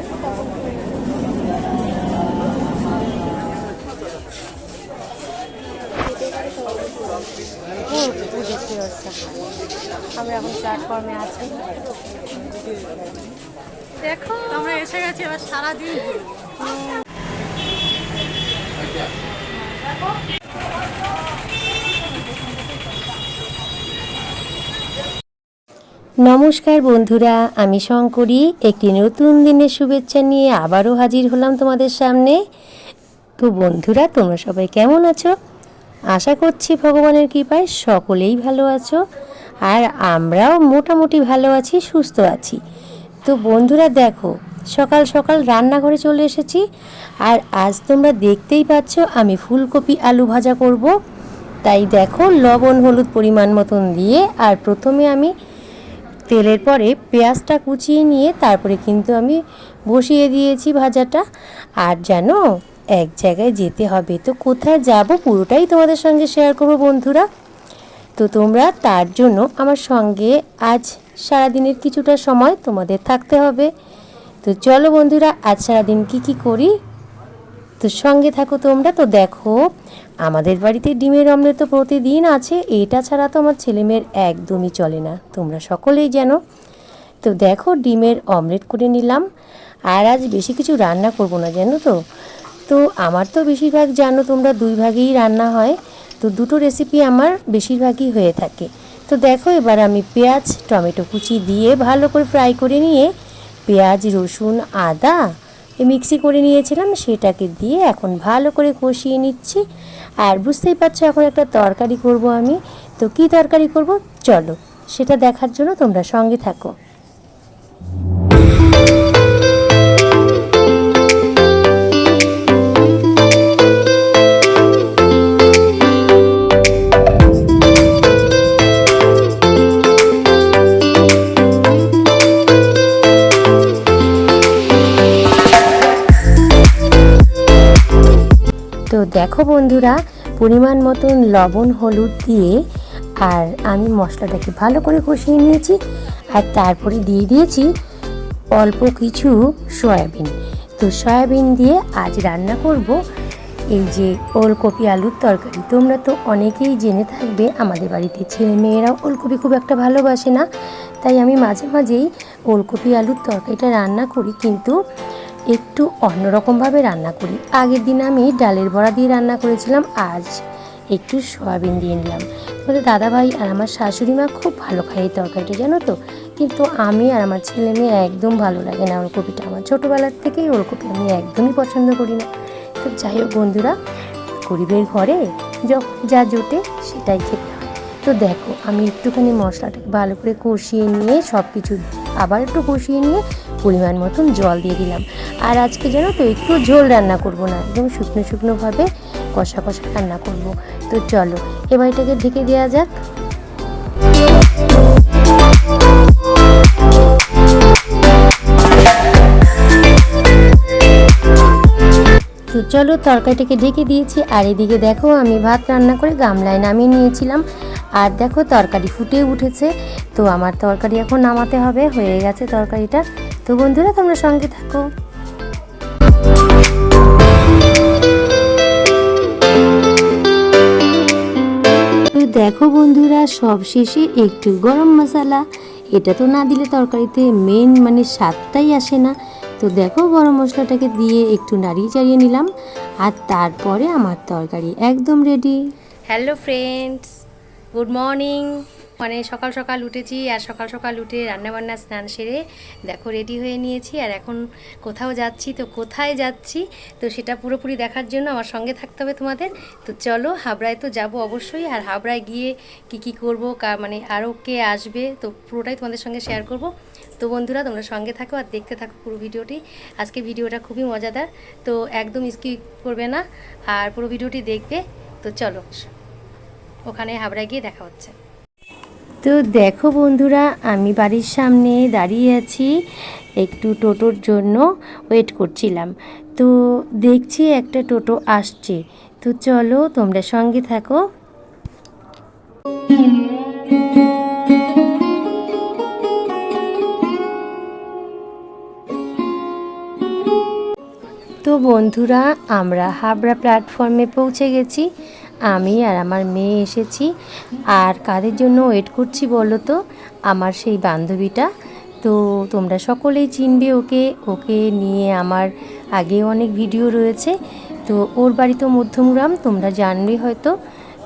পাচ্ছি। আমরা এখন প্ল্যাটফর্মে আছি দেখো আমরা এসে গেছি এবার সারাদিন ঘুরবো নমস্কার বন্ধুরা, আমি শঙ্করী। একটি নতুন দিনের শুভেচ্ছা নিয়ে আবারও হাজির হলাম তোমাদের সামনে। তো বন্ধুরা, তোমরা সবাই কেমন আছো? আশা করছি ভগবানের কৃপায় সকলেই ভালো আছো, আর আমরাও মোটামুটি ভালো আছি, সুস্থ আছি। তো বন্ধুরা, দেখো, সকাল সকাল রান্নাঘরে চলে এসেছি, আর আজ তোমরা দেখতেই পাচ্ছ, আমি ফুলকপি আলু ভাজা করব। তাই দেখো, লবণ, হলুদ পরিমাণ মতন দিয়ে, আর প্রথমে আমি তেলের পরে পেঁয়াজটা কুচিয়ে নিয়ে তারপরে কিন্তু আমি বসিয়ে দিয়েছি ভাজাটা। আর জানো, এক জায়গায় যেতে হবে। তো কোথায় যাব পুরোটাই তোমাদের সঙ্গে শেয়ার করব বন্ধুরা। তো তোমরা তার জন্য আমার সঙ্গে আজ সারাদিনের কিছুটা সময় তোমাদের থাকতে হবে। তো চলো বন্ধুরা, আজ সারাদিন কি কি করি? তো সঙ্গে থাকো তোমরা। তো দেখো আমাদের বাড়িতে ডিমের অমলেট তো প্রতিদিন আছে, এটা ছাড়া তো আমার ছেলেমেয়ের একদমই চলে না। তোমরা সকলেই জানো। তো দেখো, ডিমের অমলেট করে নিলাম। আর আজ বেশি কিছু রান্না করব না, জানো তো? তো আমার তো বেশিরভাগ, জানো তোমরা, দুই ভাগেই রান্না হয়। তো দুটো রেসিপি আমার বেশিরভাগই হয়ে থাকে। তো দেখো, এবার আমি পেঁয়াজ, টমেটো কুচি দিয়ে ভালো করে ফ্রাই করে নিয়ে পেঁয়াজ, রসুন, আদা মিক্সি করে নিয়েছিলাম, সেটাকে দিয়ে এখন ভালো করে কষিয়ে নিচ্ছি। আর বুঝতেই পারছ এখন একটা তরকারি করব আমি। তো কি তরকারি করব? চলো, সেটা দেখার জন্য তোমরা সঙ্গে থাকো। দেখো বন্ধুরা, পরিমাণ মতন লবণ, হলুদ দিয়ে আর আমি মশলাটাকে ভালো করে কষিয়ে নিয়েছি আর তারপরে দিয়ে দিয়েছি অল্প কিছু সয়াবিন। তো সয়াবিন দিয়ে আজ রান্না করব এই যে ওলকপি আলুর তরকারি। তোমরা তো অনেকেই জেনে থাকবে, আমাদের বাড়িতে ছেলে মেয়েরাও ওলকপি খুব একটা ভালোবাসে না। তাই আমি মাঝে মাঝেই ওলকপি আলুর তরকারিটা রান্না করি, কিন্তু একটু অন্যরকমভাবে রান্না করি। আগের দিন আমি ডালের বড়া দিয়ে রান্না করেছিলাম, আজ একটু সয়াবিন দিয়ে নিলাম। তোমাদের দাদাভাই আর আমার শাশুড়ি মা খুব ভালো খায় এই তরকারিটা, জানো তো? কিন্তু আমি আর আমার ছেলে মেয়ে একদম ভালো লাগে না ওলকপিটা। আমার ছোটোবেলার থেকেই ওলকপি আমি একদমই পছন্দ করি না। তো যাই হোক বন্ধুরা, গরিবের ঘরে যখন যা জোটে সেটাই খেতে হয়। তো দেখো, আমি একটুখানি মশলাটাকে ভালো করে কষিয়ে নিয়ে সব কিছু আবার একটু কষিয়ে নিয়ে পরিমাণ মতন জল দিয়ে দিলাম। আর আজকে জানো তো একটু ঝোল রান্না করব না, একদম শুকনো শুকনোভাবে কষা কষা রান্না করব। তো চলো, এবার এটাকে ঢেকে দেওয়া যাক। তো চলো, তরকারিটাকে ঢেকে দিয়েছি। আর এদিকে দেখো, আমি ভাত রান্না করে গামলায় নামিয়ে নিয়েছিলাম। আর দেখো তরকারি ফুটে উঠেছে, তো আমার তরকারি এখন নামাতে হবে, হয়ে গেছে তরকারিটা। তো বন্ধুরা, তোমরা সঙ্গে থাকো। তো দেখো বন্ধুরা, সব শেষে একটু গরম মশলা। এটা তো না দিলে তরকারিতে মেন মানে স্বাদটাই আসে না। তো দেখো গরম মশলাটাকে দিয়ে একটু নাড়িয়ে চাড়িয়ে নিলাম। আর তারপরে আমার তরকারি একদম ready hello friends good morning মানে সকাল সকাল উঠেছি আর সকাল সকাল উঠে রান্নাবান্না স্নান সেরে দেখো রেডি হয়ে নিয়েছি আর এখন কোথাও যাচ্ছি তো কোথায় যাচ্ছি তো সেটা পুরোপুরি দেখার জন্য আমার সঙ্গে থাকতে হবে তোমাদের। তো চলো হাবড়ায় তো যাব অবশ্যই আর হাবড়ায় গিয়ে কি কি করব মানে আরও কে আসবে তো পুরোটাই তোমাদের সঙ্গে শেয়ার করব। তো বন্ধুরা, তোমরা সঙ্গে থাকো আর দেখতে থাকো পুরো ভিডিওটি। আজকে ভিডিওটা খুবই মজাদার। তো একদম স্কিপ করবে না আর পুরো ভিডিওটি দেখবে। তো চলো ওখানে হাবড়ায় গিয়ে দেখা হচ্ছে। তো দেখো বন্ধুরা, আমি বাড়ির সামনে দাঁড়িয়ে আছি, একটু টোটোর জন্য ওয়েট করছিলাম। তো দেখছি একটা টোটো আসছে, তো চলো তোমরা সঙ্গে থাকো। তো বন্ধুরা, আমরা হাবড়া প্ল্যাটফর্মে পৌঁছে গেছি। আমি আর আমার মেয়ে এসেছি। আর কাদের জন্য ওয়েট করছি বলো তো? আমার সেই বান্ধবীটা। তো তোমরা সকলেই চিনবে ওকে। ওকে নিয়ে আমার আগে অনেক ভিডিও রয়েছে। তো ওর বাড়ি তো মধ্যমগ্রাম, তোমরা জানবে হয়তো।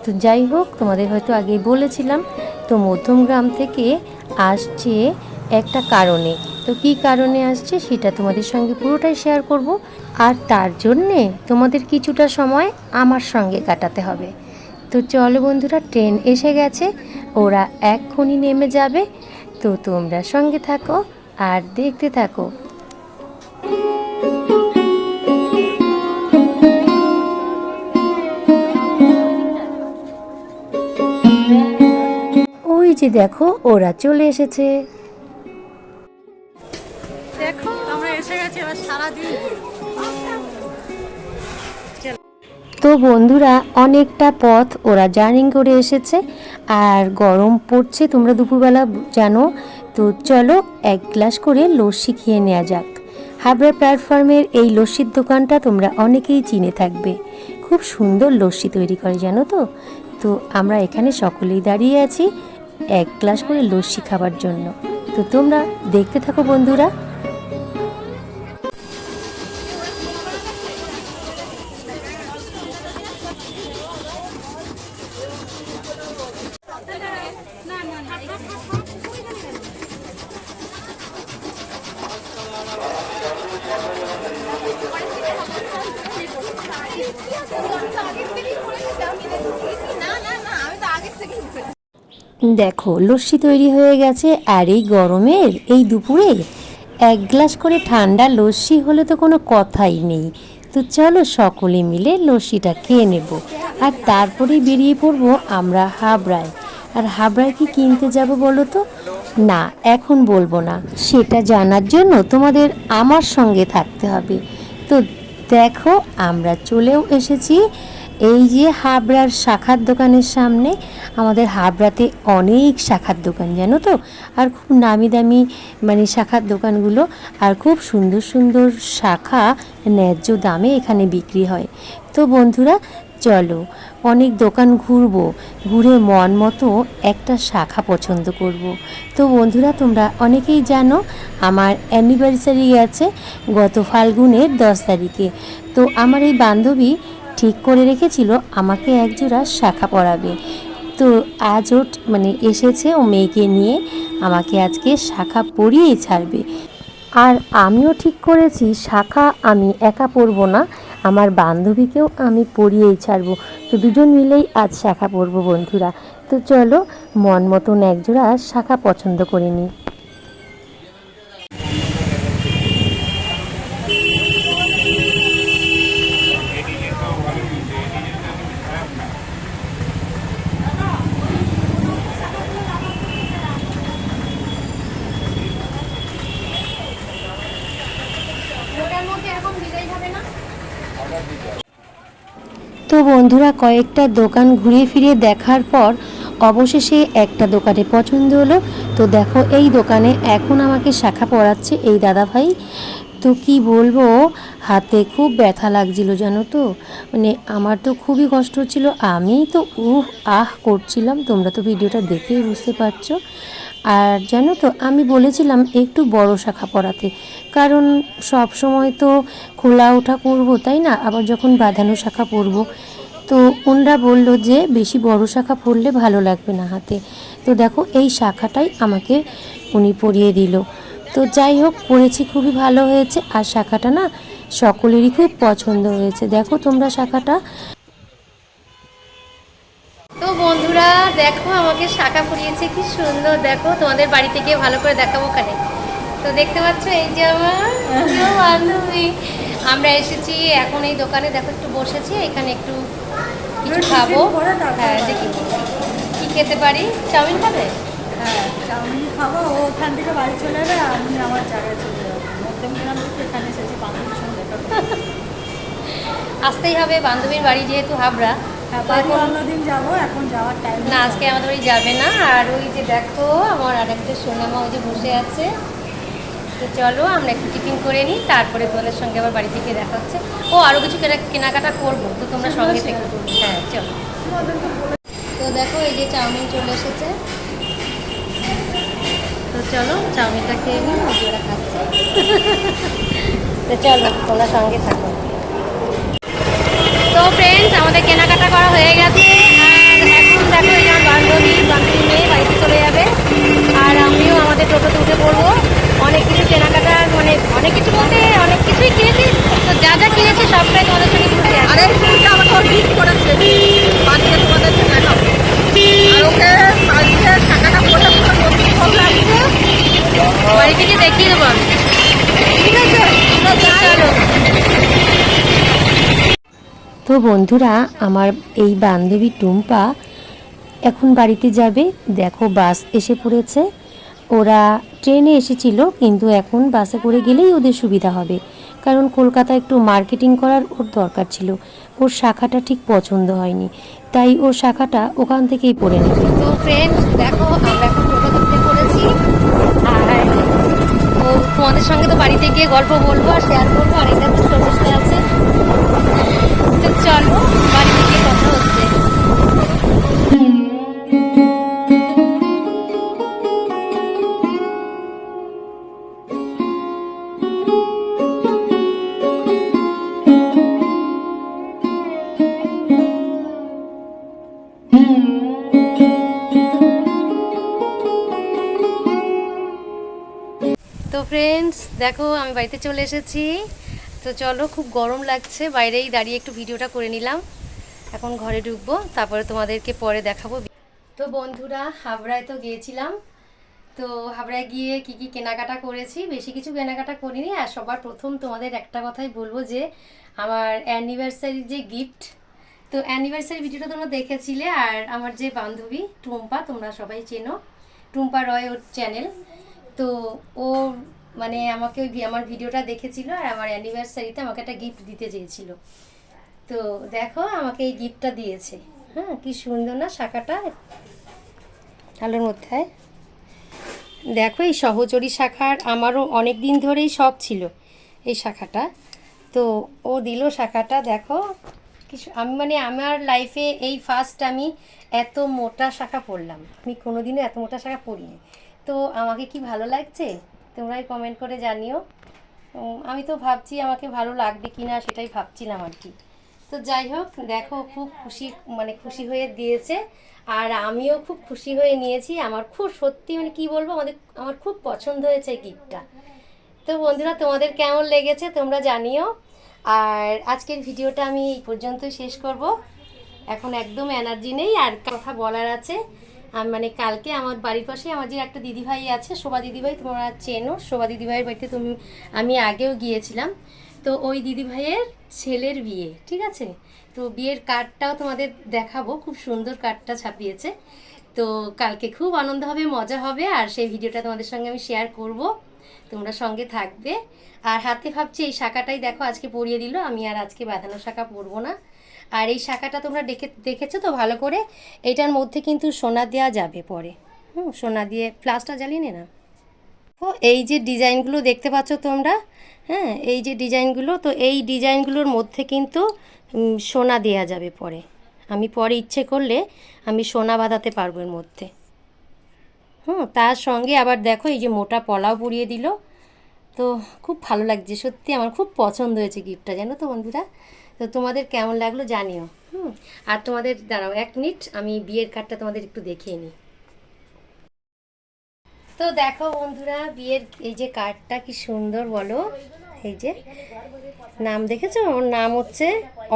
তো যাই হোক, তোমাদের হয়তো আগে বলেছিলাম। তো মধ্যমগ্রাম থেকে আসছে একটা কারণে। তো কী কারণে আসছে সেটা তোমাদের সঙ্গে পুরোটাই শেয়ার করব। আর তার জন্যে তোমাদের কিছুটা সময় আমার সঙ্গে কাটাতে হবে। তো চলো বন্ধুরা ট্রেন এসে গেছে। ওরা এক্ষুনি নেমে যাবে। তো তোমরা সঙ্গে থাকো আর দেখতে থাকো। ওই যে দেখো, ওরা চলে এসেছে। তো বন্ধুরা, অনেকটা পথ ওরা জার্নিং করে এসেছে আর গরম পড়ছে তোমরা দুপুরবেলা, জানো? তো চলো এক গ্লাস করে লস্যি খেয়ে নেওয়া যাক। হাবড়া প্ল্যাটফর্মের এই লস্যির দোকানটা তোমরা অনেকেই চিনে থাকবে। খুব সুন্দর লস্যি তৈরি করে, জানো তো? তো আমরা এখানে সকলেই দাঁড়িয়ে আছি এক গ্লাস করে লস্যি খাবার জন্য। তো তোমরা দেখতে থাকো বন্ধুরা। দেখো, লস্যি তৈরি হয়ে গেছে আর এই গরমের, এই দুপুরে? এক গ্লাস করে ঠান্ডা লস্যি হলে তো কোনো কথাই নেই। তো চলো সকলে মিলে লস্যিটা খেয়ে নেব। আর তারপরেই বেরিয়ে পড়ব আমরা হাবড়ায়। আর হাবড়ায় কি কিনতে যাব বলো তো? না, এখন বলব না। সেটা জানার জন্য তোমাদের আমার সঙ্গে থাকতে হবে। তো দেখো, আমরা চলেও এসেছি। এই যে হাবড়ার শাখার দোকানের সামনে, আমাদের হাবড়াতে অনেক শাখার দোকান, জানো তো? আর খুব নামি দামি মানে শাখার দোকানগুলো, আর খুব সুন্দর সুন্দর শাখা ন্যায্য দামে এখানে বিক্রি হয়। তো বন্ধুরা, চলো অনেক দোকান ঘুরবো, ঘুরে মন মতো একটা শাখা পছন্দ করব। তো বন্ধুরা, তোমরা অনেকেই জানো, আমার অ্যানিভার্সারি গেছে গত ফাল্গুনের দশ তারিখে। তো আমার এই বান্ধবী ঠিক করে রেখেছিল, আমাকে একজোড়া শাখা পরাবে। তো আজ ও ট- মানে এসেছে ও মেয়েকে নিয়ে আমাকে আজকে শাখা পরিয়েই ছাড়বে। আর আমিও ঠিক করেছি, শাখা আমি একা পরবো না, আমার বান্ধবীকেও আমি পরিয়েই ছাড়বো। তো দুজন মিলেই আজ শাখা পরবো বন্ধুরা। তো চলো, মন মতন একজোড়া শাখা পছন্দ করে নিই তো বন্ধুরা কয়েকটা দোকান ঘুরিয়ে ফিরিয়ে দেখার পর অবশেষে একটা দোকানে পছন্দ হলো। তো দেখো, এই দোকানে এখন আমাকে শাখা পড়াচ্ছে এই দাদা ভাই তো কি বলব, হাতে খুব ব্যথা লাগছিল জানো তো? মানে আমার তো খুবই কষ্ট হচ্ছিল। আমি তো উহ, আহ করছিলাম, তোমরা তো ভিডিওটা দেখেই বুঝতে পারছ। আর জানো তো, আমি বলেছিলাম একটু বড় শাখা পরাতে। কারণ সব সময় তো খোলা ওঠা করব, তাই না? আবার যখন বাঁধানো শাখা পরব তো ওনরা বলল যে, বেশি বড় শাখা পরলে ভালো লাগবে না হাতে। তো দেখো, এই শাখাটাই আমাকে উনি পরিয়ে দিল। তো যাই হোক পরেছি খুবই ভালো হয়েছে। আর শাখাটা না সকলেরই খুব পছন্দ হয়েছে। দেখো তোমরা শাখাটা। তো বন্ধুরা, দেখো আমাকে শাখা পরিয়েছে, কি সুন্দর। দেখো, তোমাদের বাড়িতে গিয়ে ভালো করে দেখাবো ওখানে। তো দেখতে পাচ্ছ, এই যে আমার আমরা এসেছি এখন এই দোকানে। দেখো, একটু বসেছি, এখানে একটু কিছু খাব। হ্যাঁ দেখি কি- খেতে পারি? চাউমিন খাবে? হ্যাঁ চাউমিন খাব। ও ওখান থেকে বাড়ি চলে যাবে আমি আমার জায়গায় চলে যাব। মধ্যমগ্রাম থেকে এখানে এসেছি বান্ধবীর সঙ্গে দেখা আসতেই হবে বান্ধবীর বাড়ি যেহেতু হাবড়া। হ্যাঁ তো বাড়ি এখন- যাব এখন যাওয়ার টাইম না আজকে আমাদের বাড়ি যাবে না। আর ওই যে দেখো আমার আরেকটা সোনামা ওই যে বসে আছে। তো চলো আমরা একটু টিফিন করে নিই তারপরে তোমাদের সঙ্গে আবার বাড়ি থেকে দেখা হচ্ছে। ও আরও কিছু কেনা- কেনাকাটা করব তো তোমরা সঙ্গে থেকে। হ্যাঁ চলো। তো দেখো এই যে চাউমিন চলে এসেছে। তো চলো চাউমিনটা খেয়ে নিই ওরা খাচ্ছে। তো চলো তোমরা সঙ্গে থাকো। তো ফ্রেন্ডস আমাদের কেনাকাটা করা হয়ে গেছে। আর এখন দেখো এই আমার বান্ধবী বান্ধবী মেয়ে বাড়িতে চলে যাবে। আর আমিও আমাদের টোটোতে উঠে পড়ব। অনেক কিছু কেনাকাটা মানে অনেক কিছু বলতে অনেক কিছুই কিনেছি। তো যা যা কিনেছি সবটাই তোমাদের সঙ্গে ঘুরে যাবে আরে ফুলটা আমাকে ওর গিফট করেছে। বানিয়ে তোমাদেরকে দেখাবো আর ওকে আজকে টাকাটা পড়লে পুরো নতুন ফোন লাগছে বাড়ি থেকে দেখিয়ে দেবো ঠিক আছে আমরা চলো। তো বন্ধুরা আমার এই বান্ধবী টুম্পা এখন বাড়িতে যাবে। দেখো বাস এসে পড়েছে। ওরা ট্রেনে এসেছিল, কিন্তু এখন বাসে করে গেলেই ওদের সুবিধা হবে। কারণ কলকাতা একটু মার্কেটিং করার ওর দরকার ছিল। ওর শাখাটা ঠিক পছন্দ হয়নি। তাই ওর শাখাটা ওখান থেকেই পড়ে নেবে। তো ফ্রেন্ড দেখো এখন ও তোমাদের সঙ্গে তো বাড়িতে গিয়ে গল্প বলব আর শেয়ার করব, আর এটা তো আছে। তো চলো বাড়িতে ফ্রেন্ডস দেখো, আমি বাড়িতে চলে এসেছি। তো চলো, খুব গরম লাগছে, বাইরেই দাঁড়িয়ে একটু ভিডিওটা করে নিলাম। এখন ঘরে ঢুকবো, তারপরে তোমাদেরকে পরে দেখাবো। তো বন্ধুরা, হাবড়ায় তো গিয়েছিলাম। তো হাবড়ায় গিয়ে কি কি কেনাকাটা করেছি, বেশি কিছু কেনাকাটা করিনি। আর সবার প্রথম তোমাদের একটা কথাই বলব যে, আমার অ্যানিভার্সারির যে গিফট তো অ্যানিভার্সারি ভিডিওটা তোমরা দেখেছিলে। আর আমার যে বান্ধবী, টুম্পা, তোমরা সবাই চেনো। টুম্পা রয় ওর চ্যানেল তো ও মানে আমাকে ওই আমার ভিডিওটা দেখেছিল আর আমার অ্যানিভার্সারিতে আমাকে একটা গিফট দিতে চেয়েছিল। তো দেখো আমাকে এই গিফটটা দিয়েছে। হ্যাঁ কি সুন্দর না শাখাটা? আলোর মধ্যে। দেখো এই সহচরী শাখার আমারও অনেক দিন ধরেই শখ ছিল এই শাখাটা। তো ও দিল শাখাটা, দেখো। কি সু- আমি মানে আমার লাইফে এই ফার্স্ট আমি এত মোটা শাখা পরলাম। আমি কোনোদিনও এত মোটা শাখা পরিনি। তো আমাকে কি ভালো লাগছে? তোমরাই কমেন্ট করে জানিও। আমি তো ভাবছি আমাকে ভালো লাগবে কি না সেটাই ভাবছিলাম আর কি। তো যাই হোক, দেখো খুব খুশি মানে খুশি হয়ে দিয়েছে। আর আমিও খুব খুশি হয়ে নিয়েছি। আমার খুব সত্যি মানে কি বলব, আমাদের, আমার খুব পছন্দ হয়েছে গিফটটা তো বন্ধুরা, তোমাদের কেমন লেগেছে তোমরা জানিও। আর আজকের ভিডিওটা আমি এই পর্যন্তই শেষ করব। এখন একদম এনার্জি নেই আর কথা বলার আছে। মানে কালকে আমার বাড়ির পাশে আমার যে একটা দিদিভাই আছে, শোভা দিদিভাই, তোমরা চেনো। শোভা দিদিভাইয়ের বাড়িতে তুমি, আমি আগেও গিয়েছিলাম। তো ওই দিদিভাইয়ের ছেলের বিয়ে, ঠিক আছে? তো বিয়ের কার্ডটাও তোমাদের দেখাবো। খুব সুন্দর কার্ডটা ছাপিয়েছে। তো কালকে খুব আনন্দ হবে, মজা হবে, আর সেই ভিডিওটা তোমাদের সঙ্গে আমি শেয়ার করব। তোমরা সঙ্গে থাকবে। আর হাতে ভাবছি এই শাখাটাই দেখো, আজকে পরিয়ে দিল। আমি আর আজকে বাঁধানো শাখা পরবো না। আর এই শাখাটা তোমরা দেখে, দেখেছ তো ভালো করে? এইটার মধ্যে কিন্তু সোনা দেওয়া যাবে পরে। হুম, সোনা দিয়ে প্লাসটা জ্বালিয়ে নে না। ও, এই যে ডিজাইনগুলো দেখতে পাচ্ছ তোমরা হ্যাঁ এই যে ডিজাইনগুলো, তো এই ডিজাইনগুলোর মধ্যে কিন্তু সোনা দেয়া যাবে পরে। আমি পরে ইচ্ছে করলে আমি সোনা বাঁধাতে পারব এর মধ্যে। হুম, তার সঙ্গে আবার দেখো এই যে মোটা পলাও পুড়িয়ে দিল। তো খুব ভালো লাগছে, সত্যি আমার খুব পছন্দ হয়েছে গিফটটা জানো তো বন্ধুরা? তো তোমাদের কেমন লাগল জানিও। হুম, আর তোমাদের দাঁড়াও এক মিনিট, আমি বিয়ের কার্ডটা তোমাদের একটু দেখিয়ে নিই। তো দেখো বন্ধুরা, বিয়ের এই যে কার্ডটা কি সুন্দর বলো। এই যে, নাম দেখেছ? ওর নাম হচ্ছে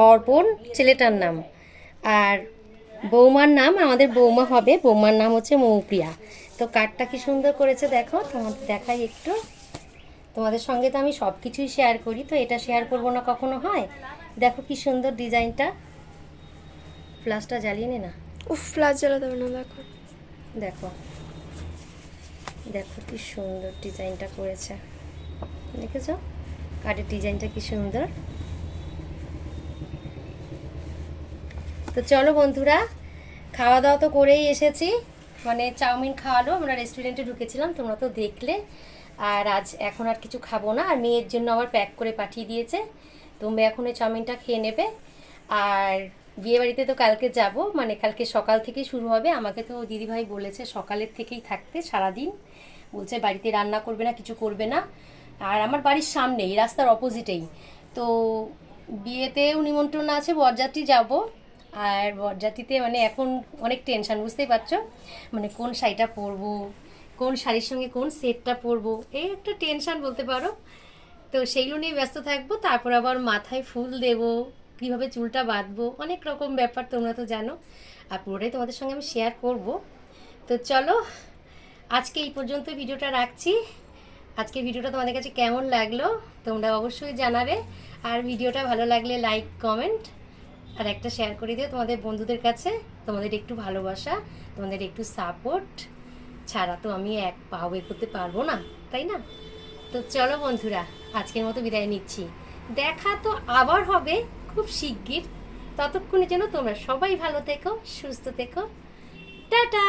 অর্পণ, ছেলেটার নাম। আর বৌমার নাম, আমাদের বৌমা হবে, বৌমার নাম হচ্ছে মৌপ্রিয়া। তো কার্ডটা কি সুন্দর করেছে দেখো, তোমাদের দেখাই একটু। তোমাদের সঙ্গে তো আমি সব কিছুই শেয়ার করি, তো এটা শেয়ার করব না কখনো, হয়? দেখো কি সুন্দর ডিজাইনটা। ফ্লাশটা জ্বালিয়ে নে না। উফ ফ্লাশ জ্বালাতে হবে না দেখো। দেখো। দেখো কি সুন্দর ডিজাইনটা করেছে। দেখেছ? কার্ডের ডিজাইনটা কি সুন্দর। তো চলো বন্ধুরা খাওয়া দাওয়া তো করেই এসেছি। মানে চাউমিন খাওয়ালো আমরা রেস্টুরেন্টে ঢুকেছিলাম তোমরা তো দেখলে। আর আজ এখন আর কিছু খাব না আর মেয়ের জন্য আবার প্যাক করে পাঠিয়ে দিয়েছে। তো মেয়ে এখন ওই চাউমিনটা খেয়ে নেবে। আর বিয়েবাড়িতে তো কালকে যাব মানে কালকে সকাল থেকেই শুরু হবে। আমাকে তো দিদিভাই বলেছে সকালের থেকেই থাকতে সারাদিন। বলছে বাড়িতে রান্না করবে না, কিছু করবে না। আর আমার বাড়ির সামনেই রাস্তার অপোজিটেই। তো বিয়েতেও নিমন্ত্রণ আছে, বরযাত্রী যাব। আর বরযাত্রীতে মানে এখন অনেক টেনশন বুঝতেই পারছ? মানে কোন শাড়িটা পরবো, কোন শাড়ির সঙ্গে কোন সেটটা পরবো, এই একটা টেনশান বলতে পারো। তো সেইগুলো নিয়ে ব্যস্ত থাকব, তারপর আবার মাথায় ফুল দেব, কীভাবে চুলটা বাঁধবো, অনেক রকম ব্যাপার তোমরা তো জানো। আর পুরোটাই তোমাদের সঙ্গে আমি শেয়ার করব। তো চলো, আজকে এই পর্যন্ত ভিডিওটা রাখছি। আজকে ভিডিওটা তোমাদের কাছে কেমন লাগল, তোমরা অবশ্যই জানাবে। আর ভিডিওটা ভালো লাগলে লাইক কমেন্ট আর একটা শেয়ার করে দিও তোমাদের বন্ধুদের কাছে। তোমাদের একটু ভালোবাসা, তোমাদের একটু সাপোর্ট ছাড়া তো আমি এক পাও এ করতে পারব না, তাই না? তো চলো বন্ধুরা আজকের মতো বিদায় নিচ্ছি। দেখা তো আবার হবে খুব শিগগির। ততক্ষণে যেন তোমরা সবাই ভালো থেকো, সুস্থ থেকো। টাটা!